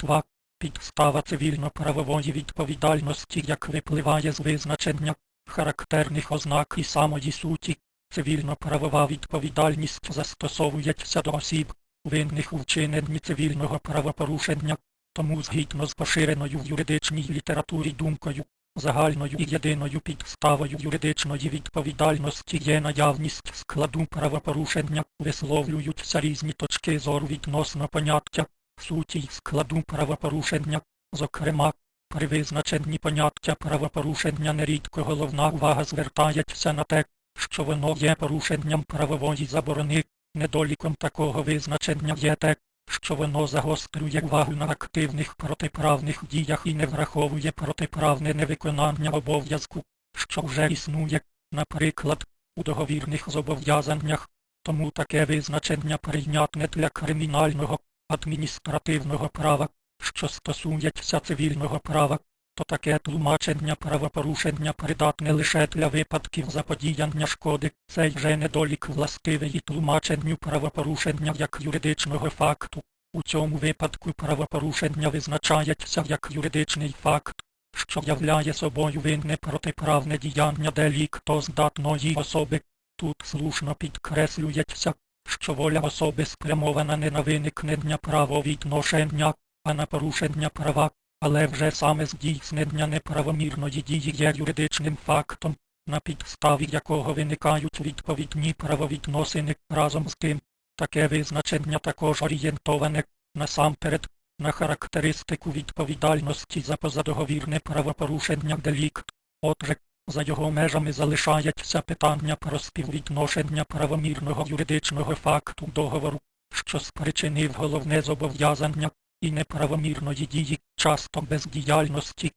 2. Підстава цивільно-правової відповідальності, як випливає з визначення характерних ознак і самої суті, цивільно-правова відповідальність застосовується до осіб, винних у вчиненні цивільного правопорушення, тому згідно з поширеною в юридичній літературі думкою, загальною і єдиною підставою юридичної відповідальності є наявність складу правопорушення, висловлюються різні точки зору відносно поняття, суті й складу правопорушення, зокрема, при визначенні поняття правопорушення нерідко головна увага звертається на те, що воно є порушенням правової заборони, недоліком такого визначення є те, що воно загострює увагу на активних протиправних діях і не враховує протиправне невиконання обов'язку, що вже існує, наприклад, у договірних зобов'язаннях, тому таке визначення прийнятне для кримінального, адміністративного права, що стосується цивільного права, то таке тлумачення правопорушення придатне лише для випадків заподіяння шкоди, цей же недолік властивий тлумаченню правопорушення як юридичного факту. У цьому випадку правопорушення визначається як юридичний факт, що являє собою винне протиправне діяння делікто здатної особи. Тут слушно підкреслюється, що воля особи спрямована не на виникнення правовідношення, а на порушення права, але вже саме здійснення неправомірної дії є юридичним фактом, на підставі якого виникають відповідні правовідносини разом з тим. Таке визначення також орієнтоване насамперед на характеристику відповідальності за позадоговірне правопорушення делікт. Отже, за його межами залишається питання про співвідношення правомірного юридичного факту договору, що спричинив головне зобов'язання і неправомірної дії, часто бездіяльності,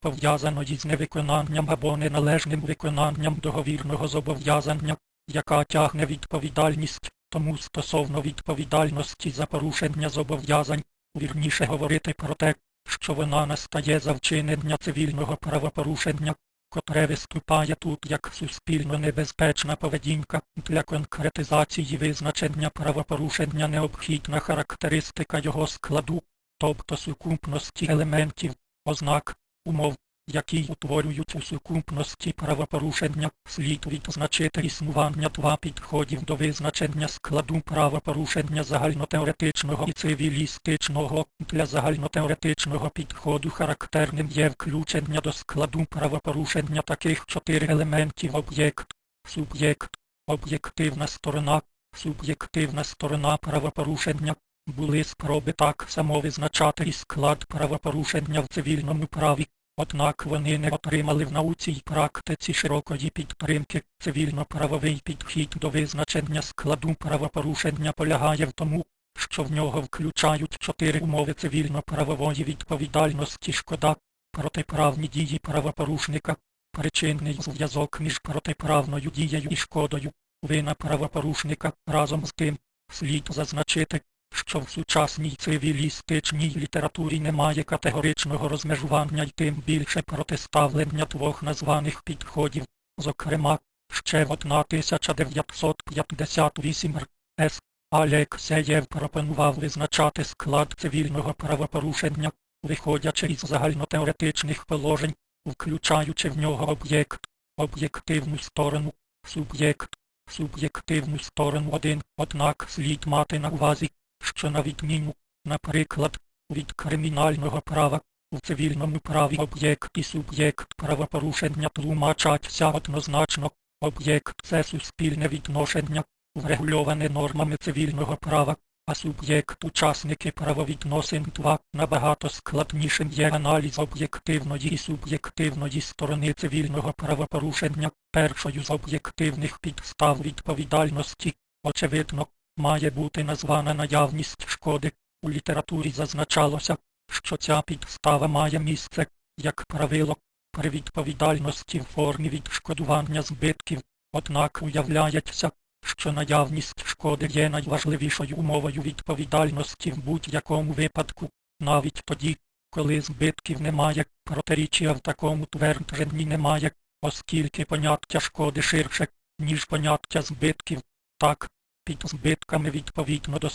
пов'язаної з невиконанням або неналежним виконанням договірного зобов'язання, яка тягне відповідальність, тому стосовно відповідальності за порушення зобов'язань, вірніше говорити про те, що вона настає за вчинення цивільного правопорушення, котре виступає тут як суспільно небезпечна поведінка для конкретизації визначення правопорушення необхідна характеристика його складу, тобто сукупності елементів, ознак, умов, які утворюють у сукупності правопорушення, слід відзначити існування два підходів до визначення складу правопорушення загальнотеоретичного і цивілістичного. Для загальнотеоретичного підходу характерним є включення до складу правопорушення таких чотири елементів об'єкт, суб'єкт, об'єктивна сторона, суб'єктивна сторона правопорушення, були спроби так само визначати і склад правопорушення в цивільному праві, однак вони не отримали в науці й практиці широкої підтримки. Цивільно-правовий підхід до визначення складу правопорушення полягає в тому, що в нього включають чотири умови цивільно-правової відповідальності шкода, протиправні дії правопорушника, причинний зв'язок між протиправною дією і шкодою, вина правопорушника разом з тим, слід зазначити, що в сучасній цивілістичній літературі немає категоричного розмежування й тим більше протиставлення двох названих підходів, зокрема, ще в 1958 р. С. Алексєєв пропонував визначати склад цивільного правопорушення, виходячи із загальнотеоретичних положень, включаючи в нього об'єкт, об'єктивну сторону, суб'єкт, суб'єктивну сторону один, однак слід мати на увазі, що на відміну, наприклад, від кримінального права, у цивільному праві об'єкт і суб'єкт правопорушення тлумачаться однозначно, об'єкт це суспільне відношення, врегульоване нормами цивільного права, а суб'єкт учасники правовідносин. 2 набагато складнішим є аналіз об'єктивної і суб'єктивної сторони цивільного правопорушення, першою з об'єктивних підстав відповідальності, очевидно, має бути названа наявність шкоди. У літературі зазначалося, що ця підстава має місце, як правило, при відповідальності в формі відшкодування збитків, однак уявляється, що наявність шкоди є найважливішою умовою відповідальності в будь-якому випадку, навіть тоді, коли збитків немає, протиріччя в такому твердженні немає, оскільки поняття шкоди ширше, ніж поняття збитків. Так, під збитками відповідно до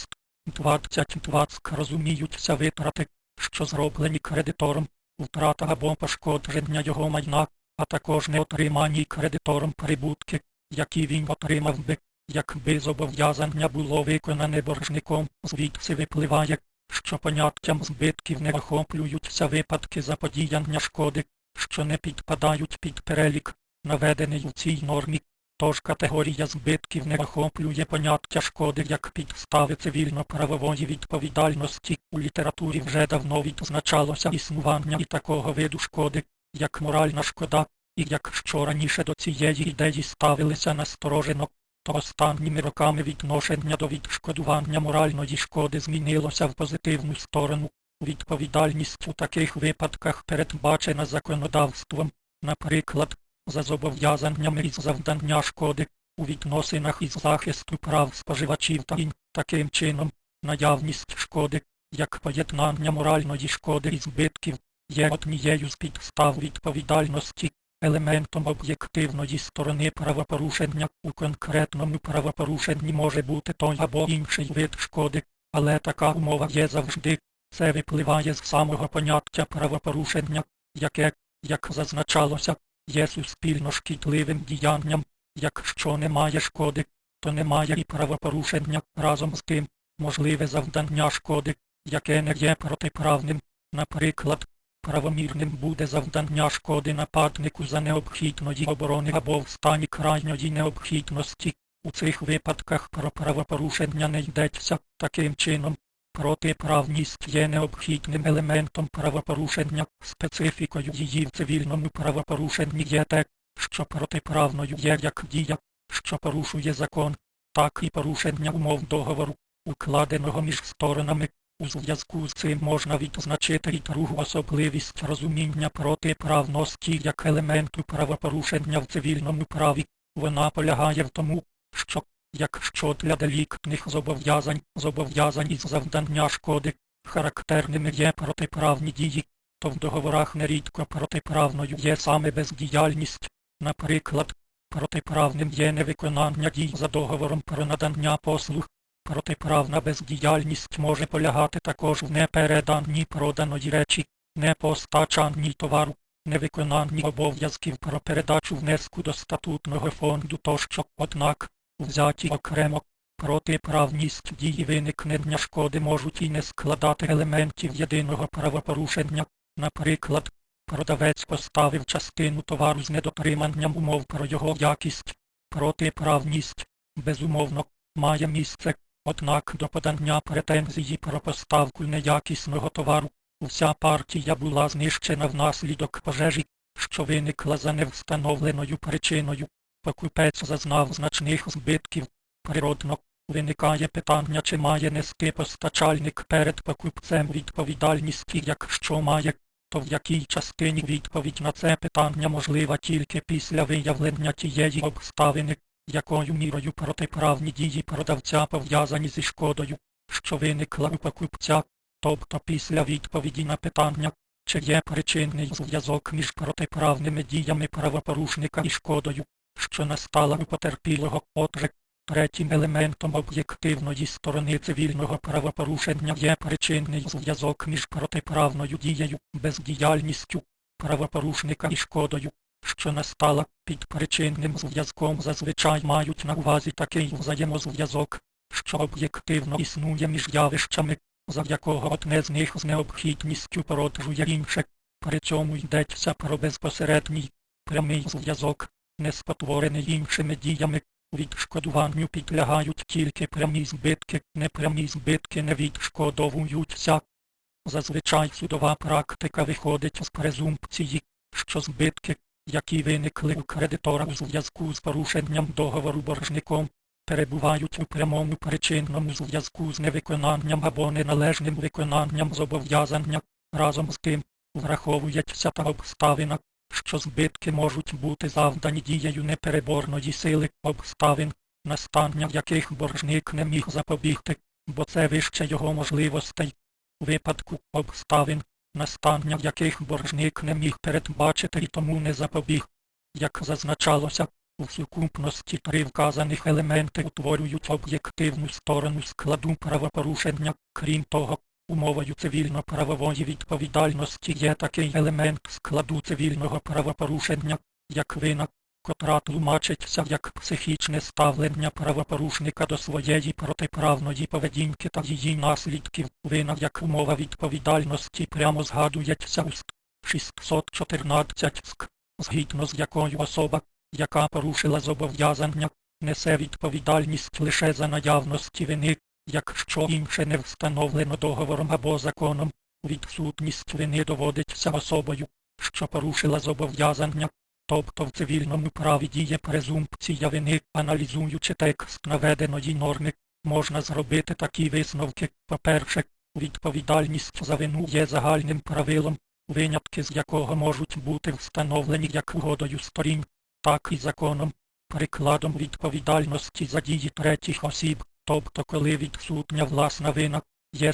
2020 розуміються витрати, що зроблені кредитором, втрата або пошкодження його майна, а також неотримані кредитором прибутки, які він отримав би, якби зобов'язання було виконане боржником. Звідси випливає, що поняттям збитків не охоплюються випадки заподіяння шкоди, що не підпадають під перелік, наведений у цій нормі. Тож категорія збитків не охоплює поняття шкоди як підстави цивільно-правової відповідальності. У літературі вже давно відзначалося існування і такого виду шкоди, як моральна шкода, і якщо раніше до цієї ідеї ставилися насторожено, то останніми роками відношення до відшкодування моральної шкоди змінилося в позитивну сторону. Відповідальність у таких випадках передбачена законодавством, наприклад, за зобов'язаннями із завдання шкоди у відносинах із захисту прав споживачів та ін. Таким чином, наявність шкоди, як поєднання моральної шкоди і збитків, є однією з підстав відповідальності, елементом об'єктивної сторони правопорушення. У конкретному правопорушенні може бути той або інший вид шкоди, але така умова є завжди. Це випливає з самого поняття правопорушення, яке, як зазначалося, є суспільно шкідливим діянням. Якщо немає шкоди, то немає і правопорушення разом з тим, можливе завдання шкоди, яке не є протиправним. Наприклад, правомірним буде завдання шкоди нападнику за необхідної оборони або в стані крайньої необхідності. У цих випадках про правопорушення не йдеться таким чином. Протиправність є необхідним елементом правопорушення, специфікою її в цивільному правопорушенні є те, що протиправною є як дія, що порушує закон, так і порушення умов договору, укладеного між сторонами. У зв'язку з цим можна відзначити і другу особливість розуміння протиправності як елементу правопорушення в цивільному праві. Вона полягає в тому, що Якщо для деліктних зобов'язань зобов'язань із завдання шкоди характерними є протиправні дії, то в договорах нерідко протиправною є саме бездіяльність. Наприклад, протиправним є невиконання дій за договором про надання послуг. Протиправна бездіяльність може полягати також в непереданні проданої речі, непостачанні товару, невиконанні обов'язків про передачу внеску до статутного фонду тощо, однак, взяті окремо. Протиправність дії виникнення шкоди можуть і не складати елементів єдиного правопорушення. Наприклад, продавець поставив частину товару з недотриманням умов про його якість. Протиправність, безумовно, має місце, однак до подання претензії про поставку неякісного товару вся партія була знищена внаслідок пожежі, що виникла за невстановленою причиною. Покупець зазнав значних збитків. Природно, виникає питання, чи має нести постачальник перед покупцем відповідальність і якщо має, то в якій частині відповідь на це питання можлива тільки після виявлення тієї обставини, якою мірою протиправні дії продавця пов'язані зі шкодою, що виникла у покупця, тобто після відповіді на питання, чи є причинний зв'язок між протиправними діями правопорушника і шкодою що настала у потерпілого. Отже, третім елементом об'єктивної сторони цивільного правопорушення є причинний зв'язок між протиправною дією, бездіяльністю правопорушника і шкодою, що настала під причинним зв'язком зазвичай мають на увазі такий взаємозв'язок, що об'єктивно існує між явищами, за якого одне з них з необхідністю породжує інше, при цьому йдеться про безпосередній прямий зв'язок не спотворений іншими діями, відшкодуванню підлягають тільки прямі збитки, непрямі збитки не відшкодовуються. Зазвичай судова практика виходить з презумпції, що збитки, які виникли у кредитора у зв'язку з порушенням договору боржником, перебувають у прямому причинному зв'язку з невиконанням або неналежним виконанням зобов'язання, разом з тим враховується та обставина, що збитки можуть бути завдані дією непереборної сили обставин, настання яких боржник не міг запобігти, бо це вище його можливостей. У випадку обставин, настання яких боржник не міг передбачити і тому не запобіг. Як зазначалося, у сукупності три вказаних елементи утворюють об'єктивну сторону складу правопорушення, крім того, Умовою цивільно-правової відповідальності є такий елемент складу цивільного правопорушення, як вина, котра тлумачиться як психічне ставлення правопорушника до своєї протиправної поведінки та її наслідків. Вина як умова відповідальності прямо згадується у ст. 614 ск, згідно з якою особа, яка порушила зобов'язання, несе відповідальність лише за наявності вини, якщо інше не встановлено договором або законом. Відсутність вини доводиться особою, що порушила зобов'язання, тобто в цивільному праві діє презумпція вини, аналізуючи текст наведеної норми, можна зробити такі висновки. По-перше, відповідальність за вину є загальним правилом, винятки з якого можуть бути встановлені як угодою сторін, так і законом, прикладом відповідальності за дії третіх осіб, тобто коли відсутня власна вина, є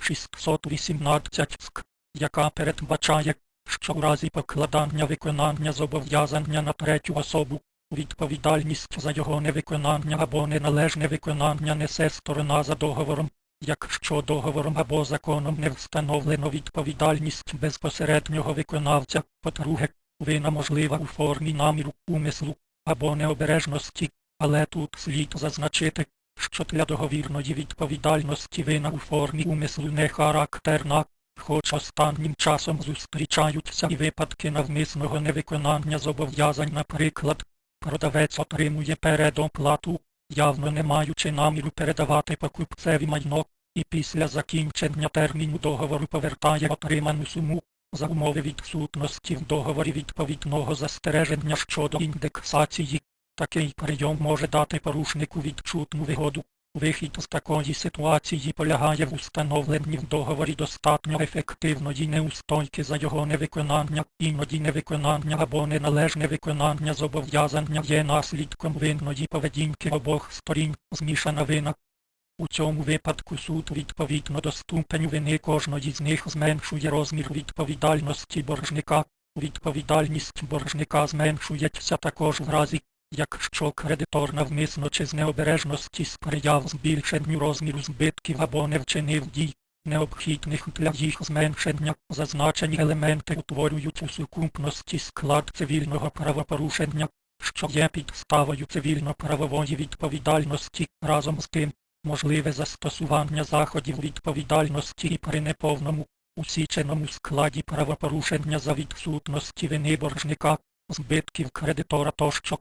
618 ск, яка передбачає, що в разі покладання виконання зобов'язання на третю особу, відповідальність за його невиконання або неналежне виконання несе сторона за договором, якщо договором або законом не встановлено відповідальність безпосереднього виконавця, по-друге, вина можлива у формі наміру, умислу або необережності, але тут слід зазначити, що для договірної відповідальності вина у формі умислу не характерна, хоч останнім часом зустрічаються і випадки навмисного невиконання зобов'язань, наприклад, продавець отримує передоплату, явно не маючи наміру передавати покупцеві майно, і після закінчення терміну договору повертає отриману суму за умови відсутності в договорі відповідного застереження щодо індексації. Такий прийом може дати порушнику відчутну вигоду. Вихід з такої ситуації полягає в установленні в договорі достатньо ефективної неустойки за його невиконання, іноді невиконання або неналежне виконання зобов'язання є наслідком винної поведінки обох сторін, змішана вина. У цьому випадку суд відповідно до ступеню вини кожної з них зменшує розмір відповідальності боржника. Відповідальність боржника зменшується також в разі, якщо кредитор навмисно чи з необережності сприяв збільшенню розміру збитків або не вчинив дій, необхідних для їх зменшення, зазначені елементи утворюють у сукупності склад цивільного правопорушення, що є підставою цивільно-правової відповідальності. Разом з тим, можливе застосування заходів відповідальності і при неповному, усіченому складі правопорушення за відсутності вини боржника, збитків кредитора тощо